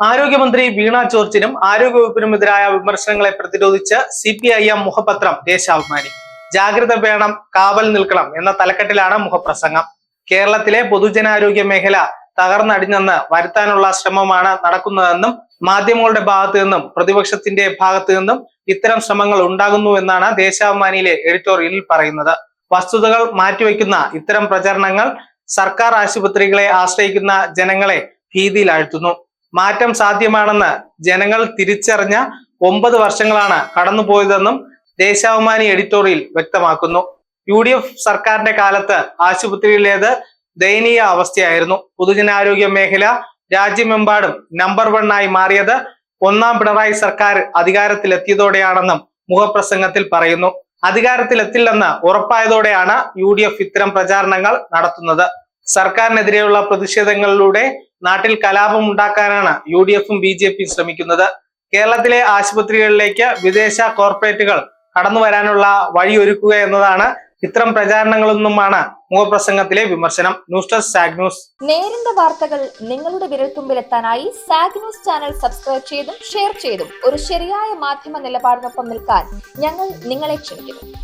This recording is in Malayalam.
ആരോഗ്യമന്ത്രി വീണ ജോർജിനും ആരോഗ്യവകുപ്പിനുമെതിരായ വിമർശനങ്ങളെ പ്രതിരോധിച്ച് സി പി ഐ എം മുഖപത്രം ദേശാഭിമാനി. ജാഗ്രത വേണം കാവൽ നിൽക്കണം എന്ന തലക്കെട്ടിലാണ് മുഖപ്രസംഗം. കേരളത്തിലെ പൊതുജനാരോഗ്യ മേഖല തകർന്നടിഞ്ഞെന്ന് വരുത്താനുള്ള ശ്രമമാണ് നടക്കുന്നതെന്നും മാധ്യമങ്ങളുടെ ഭാഗത്തു നിന്നും പ്രതിപക്ഷത്തിന്റെ ഭാഗത്തു നിന്നും ഇത്തരം ശ്രമങ്ങൾ ഉണ്ടാകുന്നു എന്നാണ് ദേശാഭിമാനിയിലെ എഡിറ്റോറിയലിൽ പറയുന്നത്. വസ്തുതകൾ മാറ്റിവെക്കുന്ന ഇത്തരം പ്രചരണങ്ങൾ സർക്കാർ ആശുപത്രികളെ ആശ്രയിക്കുന്ന ജനങ്ങളെ ഭീതിയിലാഴ്ത്തുന്നു. മാറ്റം സാധ്യമാണെന്ന് ജനങ്ങൾ തിരിച്ചറിഞ്ഞ ഒമ്പത് വർഷങ്ങളാണ് കടന്നുപോയതെന്നും ദേശാഭിമാനി എഡിറ്റോറിയൽ വ്യക്തമാക്കുന്നു. യു ഡി എഫ് സർക്കാരിന്റെ കാലത്ത് ആശുപത്രിയിലേത് ദയനീയ അവസ്ഥയായിരുന്നു. പൊതുജനാരോഗ്യ മേഖല രാജ്യമെമ്പാടും നമ്പർ വൺ ആയി മാറിയത് ഒന്നാം പിണറായി സർക്കാർ അധികാരത്തിലെത്തിയതോടെയാണെന്നും മുഖപ്രസംഗത്തിൽ പറയുന്നു. അധികാരത്തിലെത്തില്ലെന്ന് ഉറപ്പായതോടെയാണ് യു ഡി എഫ് ഇത്തരം പ്രചാരണങ്ങൾ നടത്തുന്നത്. സർക്കാരിനെതിരെയുള്ള പ്രതിഷേധങ്ങളിലൂടെ നാട്ടിൽ കലാപം ഉണ്ടാക്കാനാണ് യു ഡി എഫും ബി ജെ പിയും ശ്രമിക്കുന്നത്. കേരളത്തിലെ ആശുപത്രികളിലേക്ക് വിദേശ കോർപ്പറേറ്റുകൾ കടന്നു വരാനുള്ള വഴിയൊരുക്കുക എന്നതാണ് ഇത്തരം പ്രചാരണങ്ങളൊന്നുമാണ് മുഖപ്രസംഗത്തിലെ വിമർശനം. ന്യൂസ് ഡെസ്ക് സാഗ് ന്യൂസ്. നേരിന്റെ വാർത്തകൾ നിങ്ങളുടെ വിരൽത്തുമ്പിലെത്താനായി സാഗ് ന്യൂസ് ചാനൽ സബ്സ്ക്രൈബ് ചെയ്തും ഷെയർ ചെയ്തും ഒരു ശരിയായ മാധ്യമ നിലപാടിനൊപ്പം നിൽക്കാൻ ഞങ്ങൾ നിങ്ങളെ ക്ഷണിക്കുന്നു.